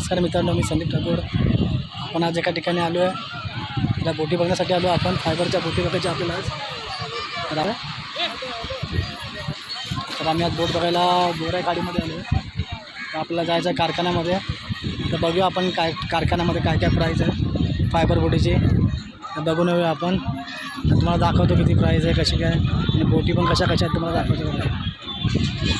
नमस्कार मित्रांनो मी संदीप ठाकूर. आपण आज एका ठिकाणी आलो आहे. त्या बोटी बघण्यासाठी आलो. आपण फायबरच्या बोटी बघायच्या आपल्याला आज. तर आम्ही आज बोट बघायला गोऱ्या गाडीमध्ये आलो आहे. तर आपल्याला जायचं आहे कारखान्यामध्ये. तर बघूया आपण काय कारखान्यामध्ये काय काय प्राईज आहे. फायबर बोटीची. तर बघून येऊया आपण. तुम्हाला दाखवतो किती प्राईज आहे कशी काय. आणि बोटी पण कशा कशा आहेत तुम्हाला दाखवतो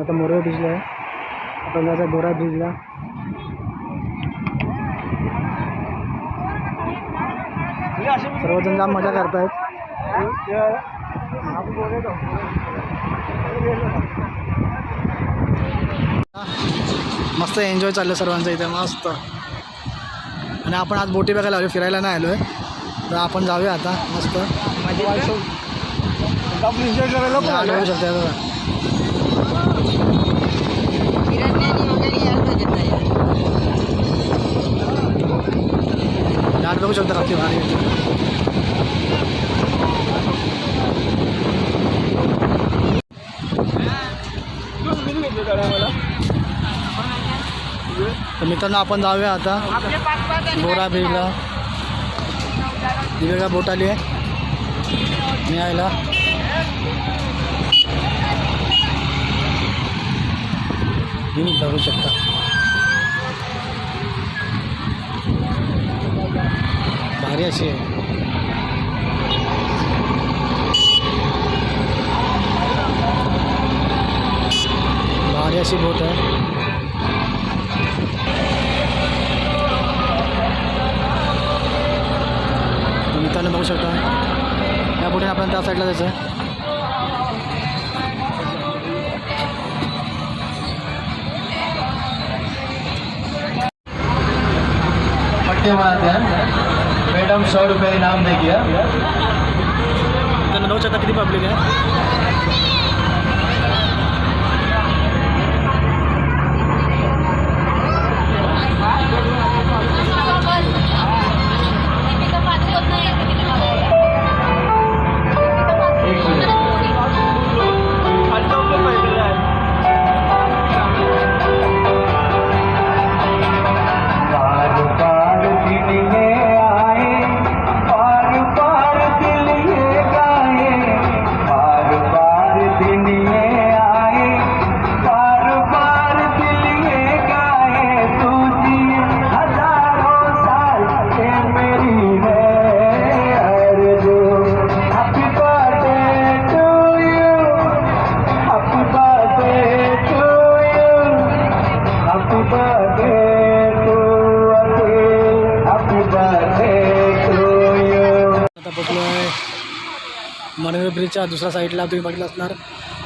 आता मोरो ब्रिजला आहे. आपण जायचा गोरा ब्रिजला सर्वजण जाम मजा करतायत. मस्त एन्जॉय चाललं सर्वांचं इथे मस्त. आणि आपण आज बोटी बघायला आलो फिरायला नाही आलो आहे तर आपण जाऊया आता मस्त. लाट बघू शकता हे बघा. लाट बघू शकता किती भारी आहे. तर मित्रांनो आपण जाऊया आता. गोरा बीचला ही बघा बोट आली आहे. न्यायला तुम्ही ही बघू शकता. भारी अशी आहे. भारी अशी बोट आहे. आपण त्या साईडला जायचं पट्टे मारते हैं मैडम सौ रुपये इनाम बघू शकता किती पब्लिक आहे? ब्रिजच्या दुसऱ्या साईडला तुम्ही बघितलं असणार.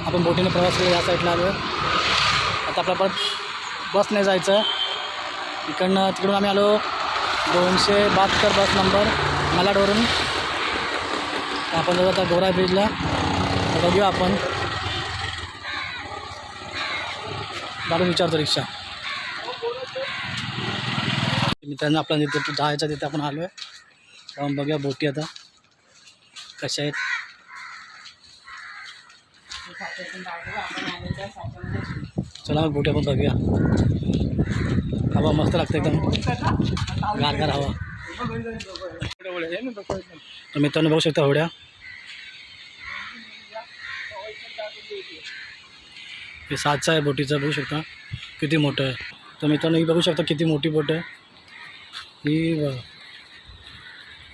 आपण बोटीने प्रवास केला या साईडला आलो आता आपलं परत बसने जायचं. आहे इकडनं तिकडून आम्ही आलो दोनशे बहात्तर बस नंबर मलाडवरून. आपण जाऊ आता गोरा ब्रिजला. बघूया आपण. गाडून विचारतो रिक्षा. मित्रांनो आपला तिथे जायचं तिथे आपण आलो आहे आपण बघूया बोटी आता कशा आहेत. चला मग बोटी आपण बघूया हवा मस्त लागते एकदम। गार गार हवा तर मित्रांनो बघू शकता होड्या। हे सातचा आहे बोटीचा बघू शकता किती मोठं आहे तर मित्रांनो ही बघू शकता किती मोठी बोट आहे ही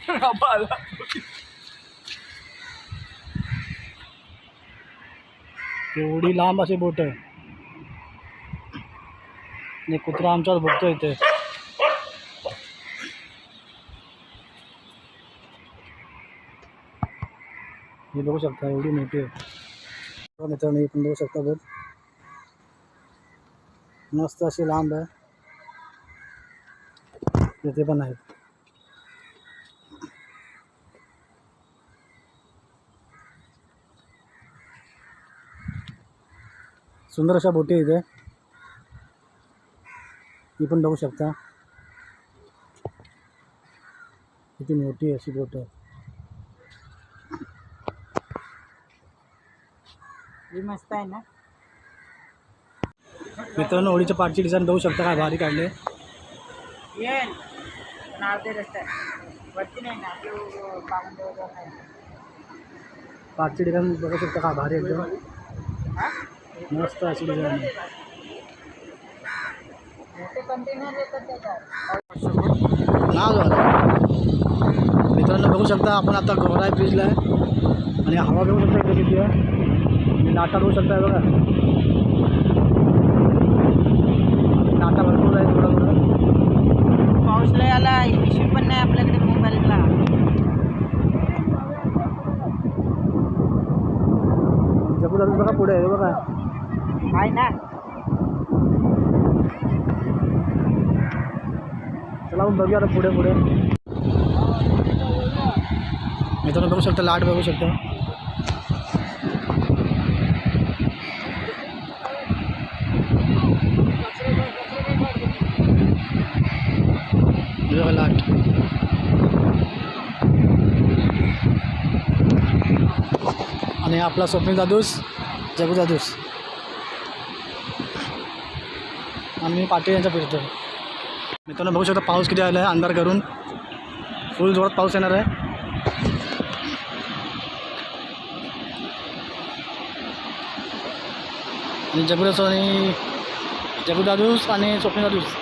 एवढी लांब अशी बोट आहे. आणि कुत्रा आमच्यावर बघतो इथे. हे बघू शकता हे बघ मस्त अशी लांब आहे. तिथे सुंदर अशा बोटी आहे इथे ही पण बघू शकता. किती मोठी अशी बोट आहे. मस्त आहे ना? मित्रांनो होळीच्या पाठची डिझाईन बघू शकता काय भारी काढले. पाठची डिझाईन बघू शकता काय भारी एकदम? मस्त अशी डिझाईन नाव झालं मित्रांनो बघू शकता आपण आता गोराय ब्रिजला आहे. आणि हवा बघू शकता इथे किती आहे. आणि लाटा बघू शकता बघा. लाटा भरपूर आहे थोडं थोडं. पाऊस लय आला पिशवी पण नाही आपल्याकडे मोबाईलला जगू जाऊ बघा पुढे आहे बघा. आहे ना चला बघूया आता पुढे पुढे. मित्रांनो बघू शकता लाट बघू शकता. लाट. आणि आपला स्वप्नील जादूस जगू जादूस आणि पाटील यांचा फिरतो मित्रांनो बघू शकता पाऊस किती आला आहे अंधार करून. फुल जोरात पाऊस येणार आहे. आणि जगुदास आणि जगुदादूस आणि स्वप्नदादूस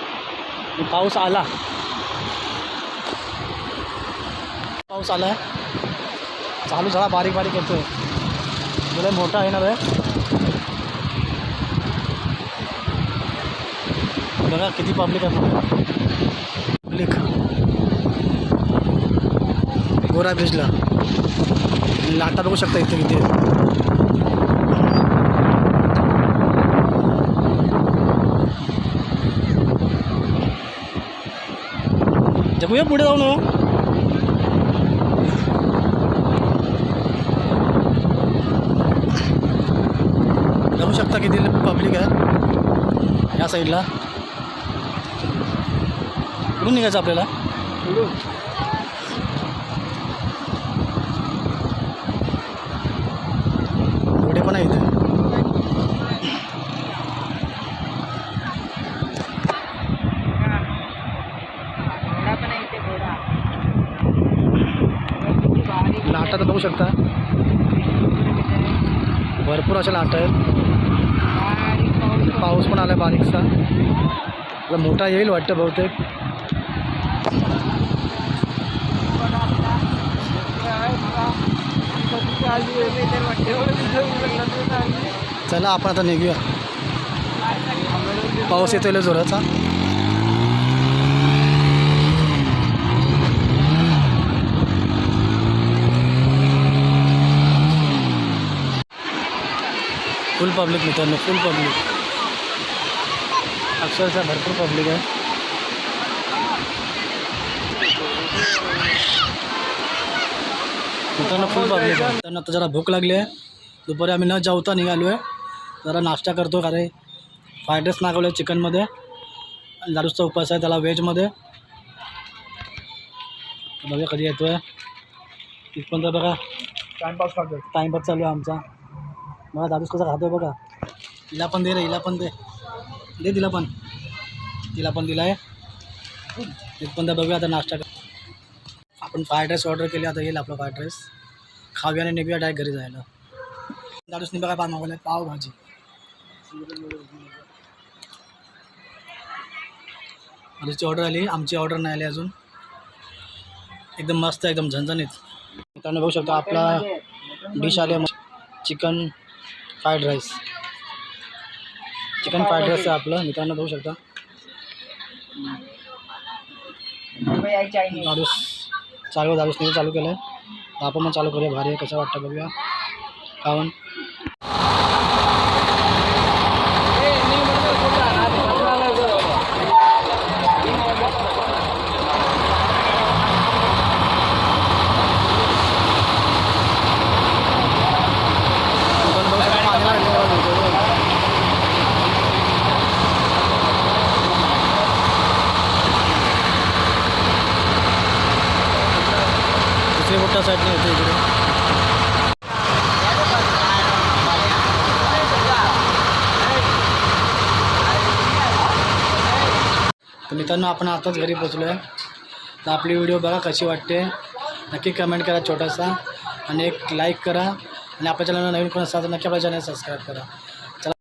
पाऊस आला. पाऊस आला आहे चालू झाला बारीक बारीक येतो आहे मोठा येणार आहे. बघा किती पब्लिक आहे पब्लिक गोरा ब्रिजला लाटा बघू शकता इथे किती जगूया पुढे जाऊ ना हो? शकता किती पब्लिक आहे. या साईडला कुठून निघायचं आपल्याला. एवढे पण आहे इथे आहे लाटा तर बघू शकता. भरपूर अशा लाटा आहेत. बारीक पाऊस पण आला बारीकसा. आता मोठा येईल वाटतं बहुतेक. चला आपण आता निघूया. पाऊस येतोय जोराचा. फुल पब्लिक मित्रांनो फुल पब्लिक अक्षरशः भरपूर पब्लिक आहे. मित्रांनो फुल पब्लिक मित्रांनो आता जरा भूक लागली आहे. दुपारी आम्ही न जेवता निघालो आहे. जरा नाश्ता करतो का रे फ्राईड राईस मागवलं आहे चिकनमध्ये. आणि दारूचा उपास आहे त्याला व्हेजमध्ये. बघा कधी येतो आहे तिथपर्यंत बघा टाईमपास करतो टाईमपास चालू आहे आमचा. बघा दादूस कसा खातो आहे बघा. हिला पण दे रे हिला पण दे. दे तिला पण. तिला पण दिला आहे तिथपर्यंत बघूया आता नाश्ता आपण फ्राईड राईस ऑर्डर केली आता येईल आपला फ्राईड राईस खाऊया आणि निघूया डायरेक्ट घरी जायला. दादूसनी बघा पाव मागवलं पावभाजी. आधीची ऑर्डर आली आमची ऑर्डर नाही आली अजून. एकदम मस्त आहे, एकदम झणझणीत. मित्रांनो बघू शकता आपला डिश आली chicken fried rice chicken fried rice आहे आपलं. मित्रांनो बघू शकता. चालू आई चायनीज चालू चालू केलं आहे आपण पण चालू करूया भारी आहे कसं वाटतं बघूया. काहून? मोठ्या साईडने येते इकडे. तर मित्रांनो आपण आताच घरी पोचलो आहे तर आपली व्हिडिओ बघा कशी वाटते. नक्की कमेंट करा छोटासा. आणि एक लाईक करा. आणि आपल्या चॅनलला नवीन कोण असाल तर नक्की आपल्या चॅनल सबस्क्राईब करा.